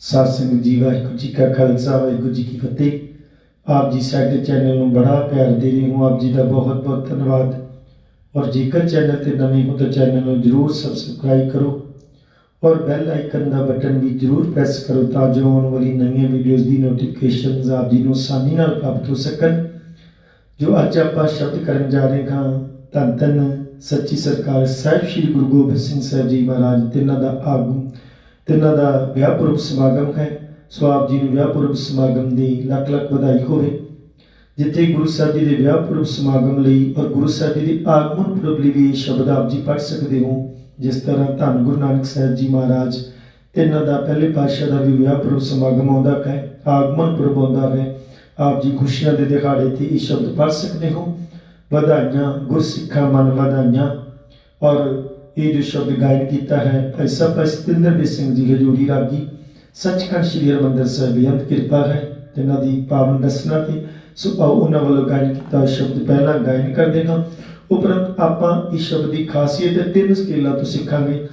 ਸਾਧ ਸਿੰਘ ਜੀ, ਵਾਹਿਗੁਰੂ ਜੀ ਕਾ ਖਾਲਸਾ, ਵਾਹਿਗੁਰੂ ਜੀ ਕੀ ਫਤਿਹ। ਆਪ ਜੀ ਸਾਡੇ ਚੈਨਲ ਨੂੰ ਬੜਾ ਪਿਆਰ ਦੇ ਰਹੇ ਹੋ, ਆਪ ਜੀ ਦਾ ਬਹੁਤ ਬਹੁਤ ਧੰਨਵਾਦ। ਔਰ ਜੇਕਰ ਚੈਨਲ ਤੇ ਨਵੇਂ ਹੋ ਤਾਂ ਚੈਨਲ ਨੂੰ ਜਰੂਰ ਸਬਸਕ੍ਰਾਈਬ ਕਰੋ। ਔਰ ਬੈਲ ਆਈਕਨ ਦਾ ਬਟਨ ਵੀ ਜਰੂਰ ਪ੍ਰੈਸ ਕਰੋ ਤਾਂ ਜੋ ਆਉਣ ਵਾਲੀ ਨਵੀਆਂ ਵੀਡੀਓਜ਼ ਦੀ ਨੋਟੀਫਿਕੇਸ਼ਨਸ ਆਪ ਜੀ ਨੂੰ ਆਸਾਨੀ ਨਾਲ ਪ੍ਰਾਪਤ ਹੋ ਸਕਣ। ਜੋ ਅੱਜ ਆਪਾਂ ਸ਼ਬਦ ਕਰਨ ਜਾ ਰਹੇ ਹਾਂ, ਧੰਨ ਧੰਨ ਸੱਚੀ ਸਰਕਾਰ ਸਾਹਿਬ, ਸ੍ਰੀ ਗੁਰੂ ਗੋਬਿੰਦ ਸਿੰਘ ਸਾਹਿਬ ਜੀ ਮਹਾਰਾਜ ਤਿੰਨਾਂ ਦਾ ਆਗੂ ਤਿੰਨਾਂ ਦਾ ਵਿਆਹ ਪੁਰਬ ਸਮਾਗਮ ਹੈ। ਸੋ ਆਪ ਜੀ ਨੂੰ ਵਿਆਹ ਪੁਰਬ ਸਮਾਗਮ ਦੀ ਲੱਖ ਲੱਖ ਵਧਾਈ ਹੋਵੇ। ਜਿੱਥੇ ਗੁਰੂ ਸਾਹਿਬ ਜੀ ਦੇ ਵਿਆਹ ਪੁਰਬ ਸਮਾਗਮ ਲਈ ਔਰ ਗੁਰੂ ਸਾਹਿਬ ਜੀ ਦੇ ਆਗਮਨ ਪੁਰਬ ਲਈ ਵੀ ਇਹ ਸ਼ਬਦ ਆਪ ਜੀ ਪੜ੍ਹ ਸਕਦੇ ਹੋ। ਜਿਸ ਤਰ੍ਹਾਂ ਧੰਨ ਗੁਰੂ ਨਾਨਕ ਸਾਹਿਬ ਜੀ ਮਹਾਰਾਜ ਤਿੰਨਾਂ ਦਾ ਪਹਿਲੇ ਪਾਤਸ਼ਾਹ ਦਾ ਵੀ ਵਿਆਹ ਪੁਰਬ ਸਮਾਗਮ ਆਉਂਦਾ ਹੈ, ਆਗਮਨ ਪੁਰਬ ਆਉਂਦਾ ਹੈ। ਆਪ ਜੀ ਖੁਸ਼ੀਆਂ ਦੇ ਦਿਹਾੜੇ ਤੇ ਇਹ ਸ਼ਬਦ ਪੜ੍ਹ ਸਕਦੇ ਹੋ। ਵਧਾਈਆਂ, ਗੁਰਸਿੱਖਾਂ ਮਨ ਵਧਾਈਆਂ ਔਰ ਇਹ ਜੋ ਸ਼ਬਦ ਗਾਇਨ ਕੀਤਾ ਹੈ ਭਾਈ ਸਾਹਿਬ ਸਤਿੰਦਰ ਸਿੰਘ ਜੀ ਹਜੂਰੀ ਰਾਗੀ, ਸੱਚਖੰਡ ਸ੍ਰੀ ਹਰਿਮੰਦਰ ਸਾਹਿਬ ਬੇਅੰਤ ਕਿਰਪਾ ਹੈ, ਜਿਨ੍ਹਾਂ ਦੀ ਪਾਵਨ ਦਸਨਾ ਤੇ ਸੋ ਆਓ ਉਹਨਾਂ ਵੱਲੋਂ ਗਾਇਨ ਕੀਤਾ ਸ਼ਬਦ ਪਹਿਲਾਂ ਗਾਇਨ ਕਰ ਦੇਗਾ ਉਪਰੰਤ ਆਪਾਂ ਇਸ ਸ਼ਬਦ ਦੀ ਖਾਸੀਅਤ ਤੇ ਤਿੰਨ ਸਕੇਲਾਂ ਤੋਂ ਸਿੱਖਾਂਗੇ।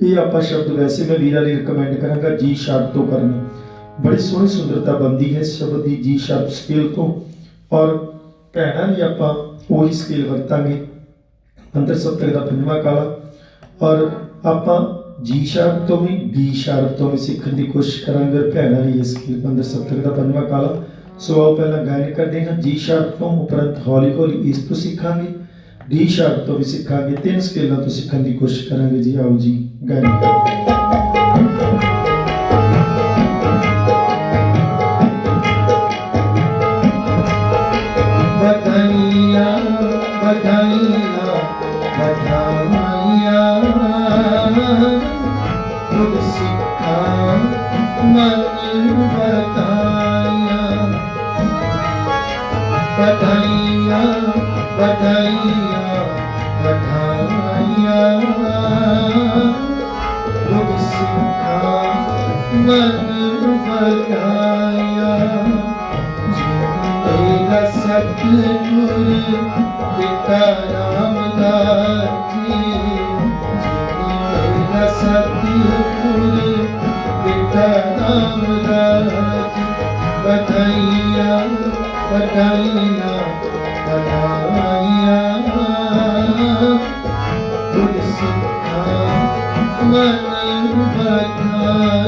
ਇਹ ਆਪਾਂ ਸ਼ਬਦ ਵੈਸੇ ਮੈਂ ਵੀਰਾਂ ਲਈ ਰეკਮੈਂਡ ਕਰਾਂਗਾ ਜੀ ਸ਼ਾਰਪ ਤੋਂ ਕਰਨਾ। ਬੜੀ ਸੋਹਣੀ ਸੁੰਦਰਤਾ ਬੰਦੀ ਹੈ ਇਸ ਸ਼ਬਦ ਦੀ ਜੀ ਸ਼ਾਰਪ ਸਕੇਲ ਤੋਂ। ਔਰ ਭੈਣਾਂ ਲਈ ਆਪਾਂ ਉਹੀ ਸਕੇਲ ਵਰਤਾਂਗੇ। ਅੰਦਰ ਸੱਤਰ ਦਾ ਪੰਜਵਾਂ ਕਾਲਾ। ਔਰ ਆਪਾਂ ਜੀ ਸ਼ਾਰਪ ਤੋਂ ਵੀ ਡੀ ਸ਼ਾਰਪ ਤੋਂ ਵੀ ਸਿੱਖਣ ਦੀ ਕੋਸ਼ਿਸ਼ ਕਰਾਂਗੇ ਔਰ ਭੈਣਾਂ ਲਈ ਇਸ ਸਕੇਲ ਅੰਦਰ ਸੱਤਰ ਦਾ ਪੰਜਵਾਂ ਕਾਲਾ। ਸੋ ਆਓ ਪਹਿਲਾਂ ਗਾਇਨ ਕਰਦੇ ਹਾਂ। ਜੀ ਸ਼ਾਰਪ ਤੋਂ ਉਪਰੰਤ ਹੌਲੀ ਹੌਲੀ ਇਸ ਤੋਂ ਸਿੱਖਾਂਗੇ। ਡੀ ਸ਼ਾਰਪ ਤੋਂ ਵੀ ਸਿੱਖਾਂਗੇ। ਤਿੰਨ ਸਕੇਲਾਂ ਤੋਂ ਸਿੱਖਣ ਦੀ ਕੋਸ਼ਿਸ਼ ਕਰਾਂਗੇ। ਜੀ ਆਓ ਜੀ, ਗਾਇਨ ਕਰਦੇ ਤੇਰਾ ਸਤਿਗੁਰ ਪਿਤਾ ਰਾਮਦਾਸ ਜੀ ਤੇਰਾ ਸਤਿਗੁਰ ਪਿਤਾ ਰਾਮਦਾਸ ਜੀ ਬਧਾਈਆਂ ਬਧਾਈਆਂ ਬਧਾਈਆਂ ਗੁਰ ਸਿੱਖਾਂ ਮਨ ਬਧਾਈਆਂ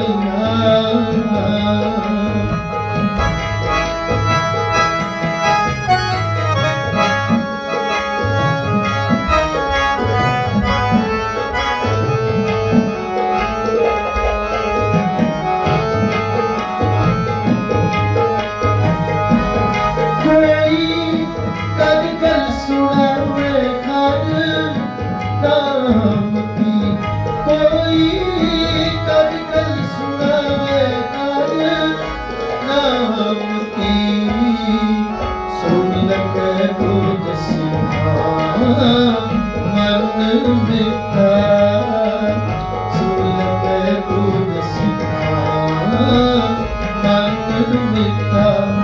ਮਨ ਮਿੱਠਾ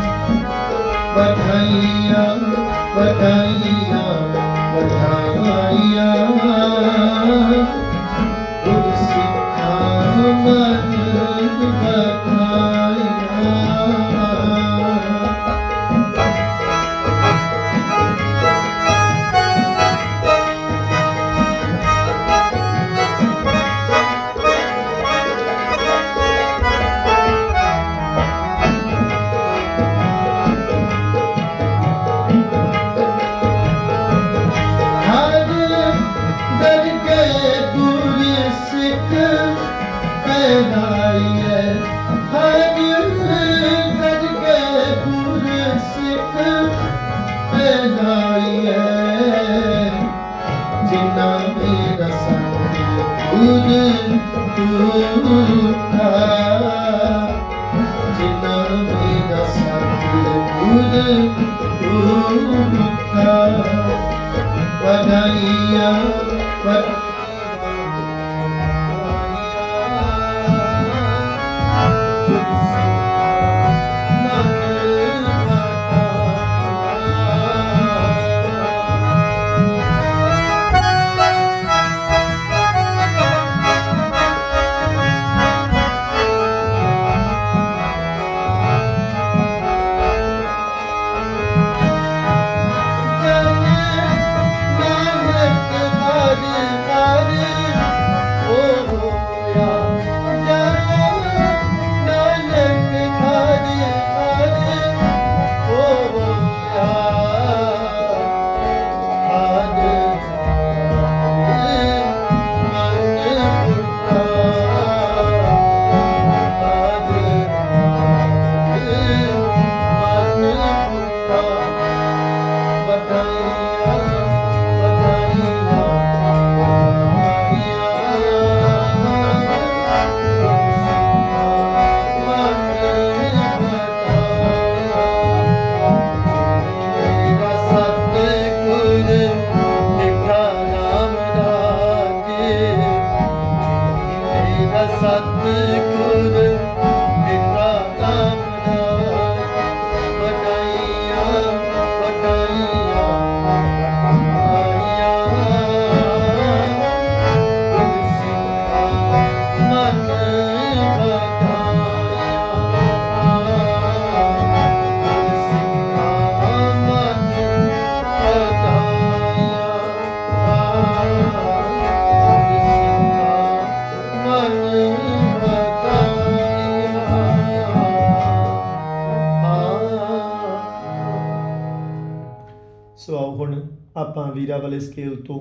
ਵੀਰਾ ਵਾਲੇ ਸਕੇਲ ਤੋਂ,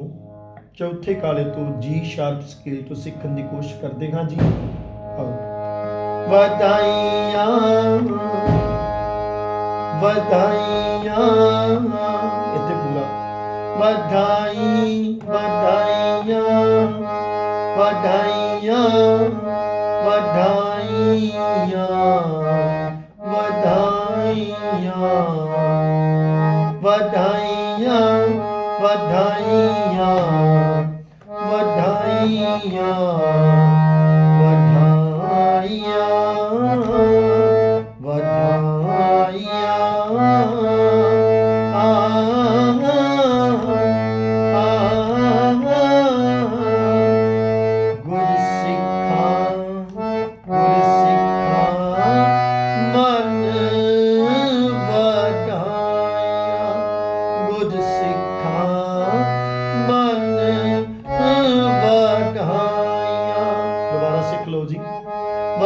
ਚੌਥੇ ਕਾਲੇ ਤੋਂ ਜੀ ਸ਼ਾਰਪ ਸਕੇਲ ਤੋਂ ਸਿੱਖਣ ਦੀ ਕੋਸ਼ਿਸ਼ ਕਰਦੇ ਹਾਂ ਜੀ। ਆਓ। ਵਧਾਈਆਂ ਵਧਾਈਆਂ। ਇੱਥੇ ਪੂਰਾ। ਵਧਾਈ ਵਧਾਈਆਂ ਵਧਾਈਆਂ ਵਧਾਈਆਂ ਵਧਾਈਆਂ ਵਧਾਈਆਂ। ਵਧਾਈਆਂ ਵਧਾਈਆਂ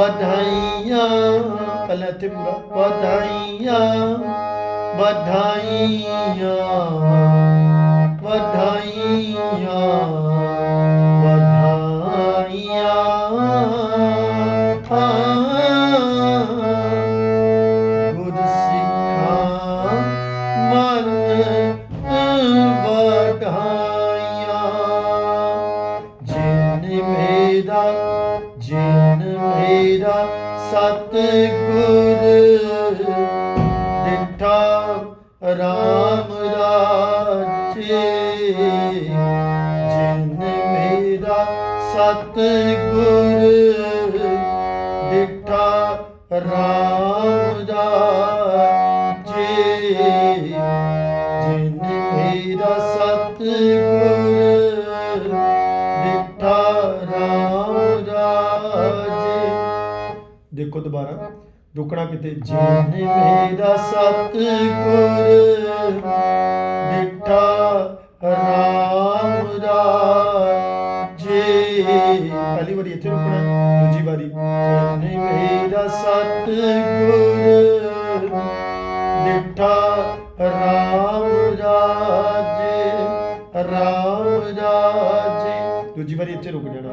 ਵਧਾਈਆਂ ਪਹਿਲਾਂ ਇੱਥੇ ਪੂਰਾ ਵਧਾਈਆਂ ਵਧਾਈਆਂ ਵਧਾਈਆਂ ਸਤ ਗੁਰ ਡਿਠਾ ਰਾਮ ਰਾਜੇ ਜਿਨ ਮੇਰਾ ਸਤ ਗੁਰ ਡਿਠਾ ਰਾਮ ਦੇਖੋ ਦੁਬਾਰਾ। ਰੁਕਣਾ ਕਿਤੇ? ਜੀ ਜਿਨ ਮੇਰਾ ਸਤ ਗੁਰ ਡਿਠਾ ਰਾਮ ਰਾਜੇ ਪਹਿਲੀ ਵਾਰੀ ਇੱਥੇ ਰੁਕਣਾ ਦੂਜੀ ਵਾਰੀ। ਜਿਨ ਮੇਰਾ ਸਤ ਗੁਰ ਡਿਠਾ ਰਾਮ ਰਾਜੇ ਰਾਮ ਰਾਜੇ ਦੂਜੀ ਵਾਰੀ ਇੱਥੇ ਰੁਕ ਜਾਣਾ।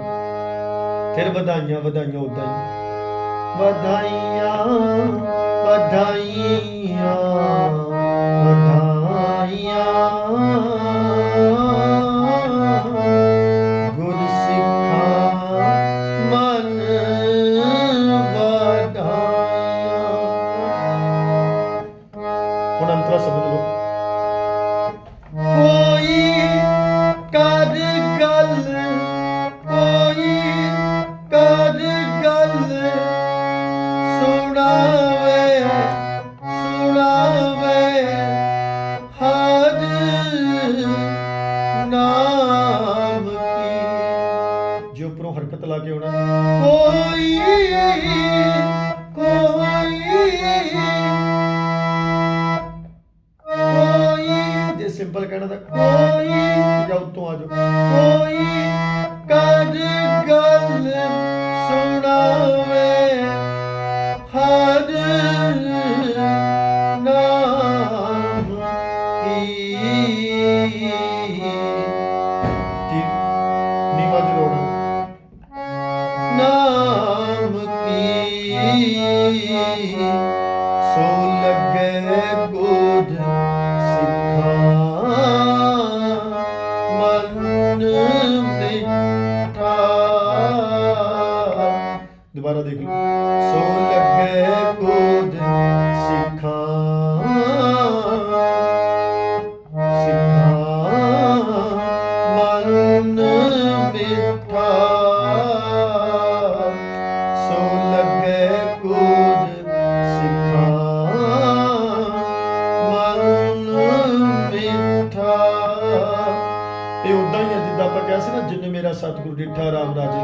ਫਿਰ ਵਧਾਈਆਂ ਵਧਾਈਆਂ ਉਦਾਂ ਹੀ। ਵਧਾਈਆਂ ਵਧਾਈਆਂ। ਲਾ ਕੇ ਆਉਣਾ। ਕੋਈ ਮੇਰਾ ਸਤਿਗੁਰੂ ਡਿੱਠਾ ਰਾਮ ਰਾਜੇ।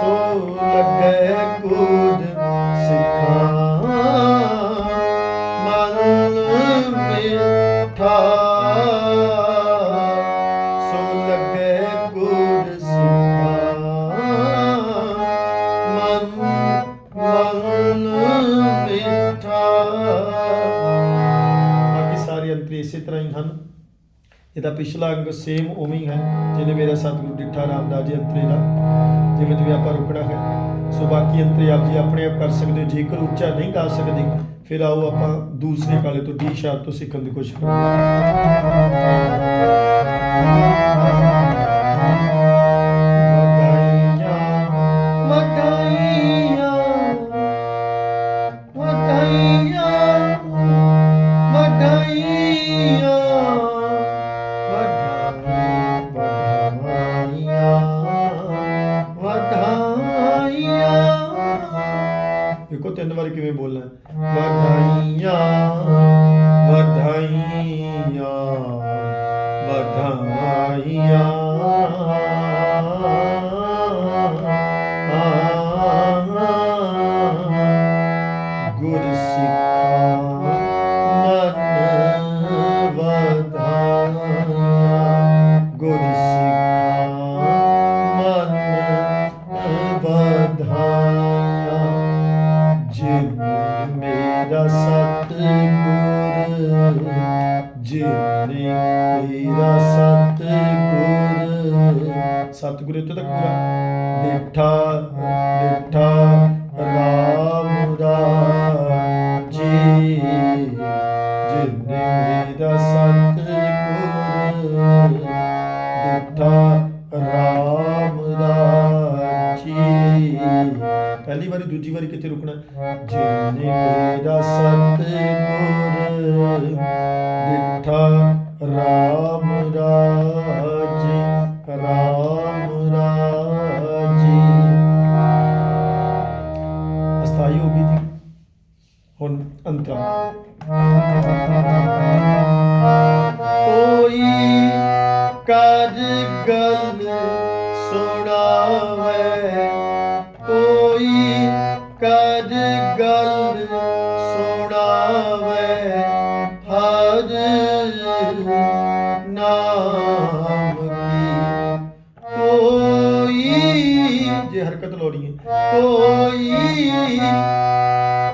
ਸੋ ਲੱਗੇ ਕੁਝ ਸਿੱਖਾਂ। ਇਹਦਾ ਪਿਛਲਾ ਅੰਗ ਸੇਮ ਉਵੇਂ ਹੀ ਹੈ ਜਿਹਨੇ ਮੇਰਾ ਸਤਿਗੁਰੂ ਡਿੱਠਾ ਰਾਮ ਰਾਜੇ ਅੰਤਰੇ ਦਾ, ਜਿਵੇਂ ਜਿਵੇਂ ਆਪਾਂ ਰੁਕਣਾ ਹੈ, ਸੋ ਬਾਕੀ ਅੰਤਰੇ ਆਪ ਜੀ ਆਪਣੇ ਆਪ ਕਰ ਸਕਦੇ ਹੋ, ਜੇਕਰ ਉੱਚਾ ਨਹੀਂ ਗਾ ਸਕਦੇ, ਫਿਰ ਆਓ ਆਪਾਂ ਦੂਸਰੇ ਕਾਲੇ ਤੋਂ ਡੀ ਸ਼ਾਰਪ ਤੋਂ ਸਿੱਖਣ ਦੀ ਕੋਸ਼ਿਸ਼ ਕਰਾਂਗੇ। ਦੇਖੋ ਤਿੰਨ ਵਾਰੀ ਕਿਵੇਂ ਬੋਲਣਾ ਵਧਾਈਆਂ ਵਧਾਈਆਂ ਜਿਨ ਮੇਰਾ ਸਤਿਗੁਰ। ਸਤਿਗੁਰੂ ਇੱਥੋਂ ਤੱਕ ਪੂਰਾ। ਡਿਠਾ ਡਿਠਾ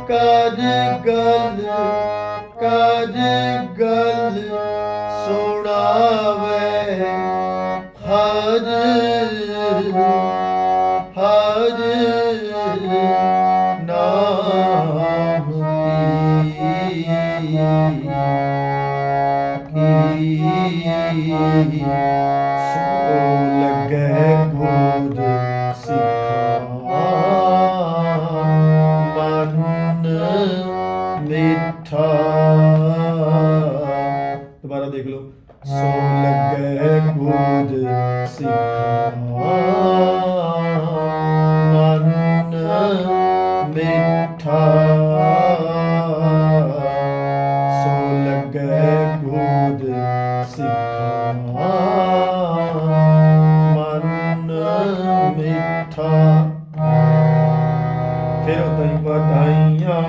ਕਾਜ ਕਦ ਦੁਬਾਰਾ ਦੇਖ ਲਓ। ਸੋ ਲੱਗੇ ਗੁਰ ਸਿੱਖਾ ਮਨ ਮਿੱਠਾ। ਸੋ ਲੱਗੇ ਗੁਰ ਸਿੱਖਾ ਮਨ ਮਿੱਠਾ। ਫਿਰ ਉਦਾਂ ਵਧਾਈਆਂ।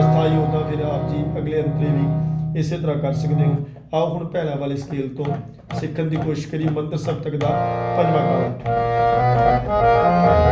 ਅਸਥਾਈ ਉਦਾਂ ਫਿਰ ਆਪ ਜੀ ਅਗਲੇ ਅੰਤਰੇ ਵੀ ਇਸੇ ਤਰ੍ਹਾਂ ਕਰ ਸਕਦੇ ਹੋ। ਆਓ ਵਾਲੇ ਸਕੇਲ ਤੋਂ ਸਿੱਖਣ ਦੀ ਕੋਸ਼ਿਸ਼ ਕਰੀ ਮੰਤਰ ਸਪਤਕ ਦਾ ਪੰਜਵਾਂ ਕਾਲ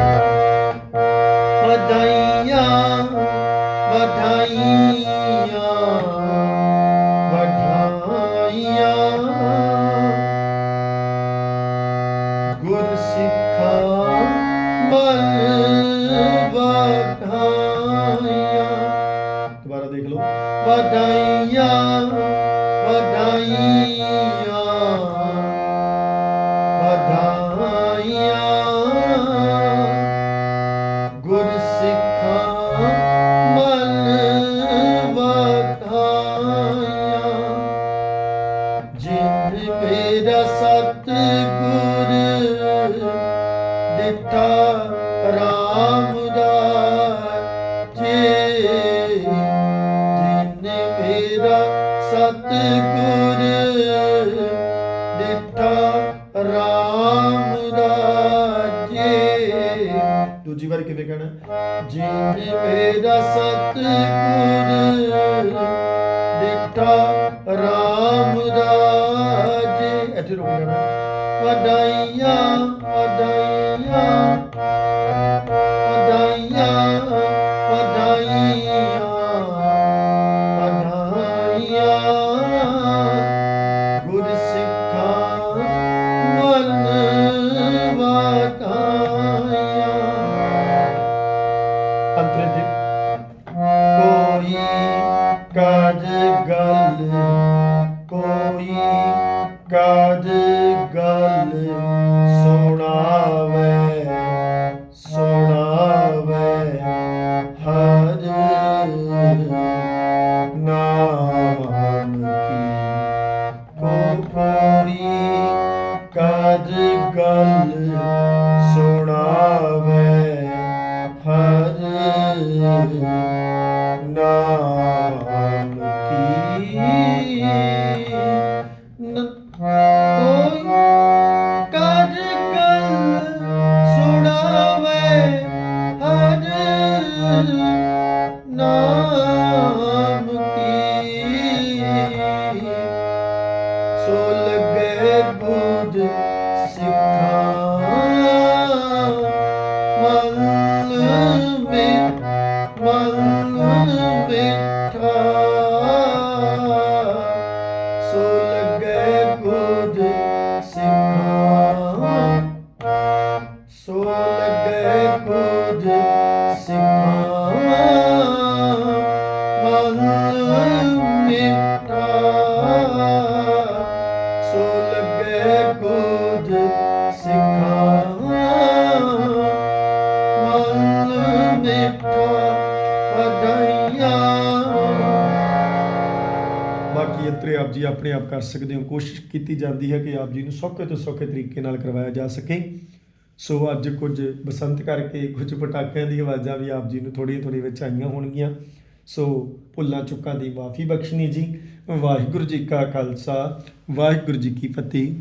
ਦਿੱਤਾ ਰਾਮ ਰਾਜੇ ਇੱਥੇ ਰੁਕ ਜਾਣਾ ਵਧਾਈਆਂ ਗੱਲ na ਆਪਣੇ ਆਪ ਕਰ ਸਕਦੇ ਹੋ। ਕੋਸ਼ਿਸ਼ ਕੀਤੀ ਜਾਂਦੀ ਹੈ ਕਿ ਆਪ ਜੀ ਨੂੰ ਸੌਖੇ ਤੋਂ ਸੌਖੇ ਤਰੀਕੇ ਨਾਲ ਕਰਵਾਇਆ ਜਾ ਸਕੇ। ਸੋ ਅੱਜ ਕੁਝ ਬਸੰਤ ਕਰਕੇ ਕੁਝ ਪਟਾਕਿਆਂ ਦੀ ਆਵਾਜ਼ਾਂ ਵੀ ਆਪ ਜੀ ਨੂੰ ਥੋੜ੍ਹੀਆਂ ਥੋੜ੍ਹੀਆਂ ਵਿੱਚ ਆਈਆਂ ਹੋਣਗੀਆਂ। ਸੋ ਭੁੱਲਾਂ ਚੁੱਕਾਂ ਦੀ ਮਾਫੀ ਬਖਸ਼ਣੀ ਜੀ। ਵਾਹਿਗੁਰੂ ਜੀ ਕਾ ਖਾਲਸਾ, ਵਾਹਿਗੁਰੂ ਜੀ ਕੀ ਫਤਿਹ।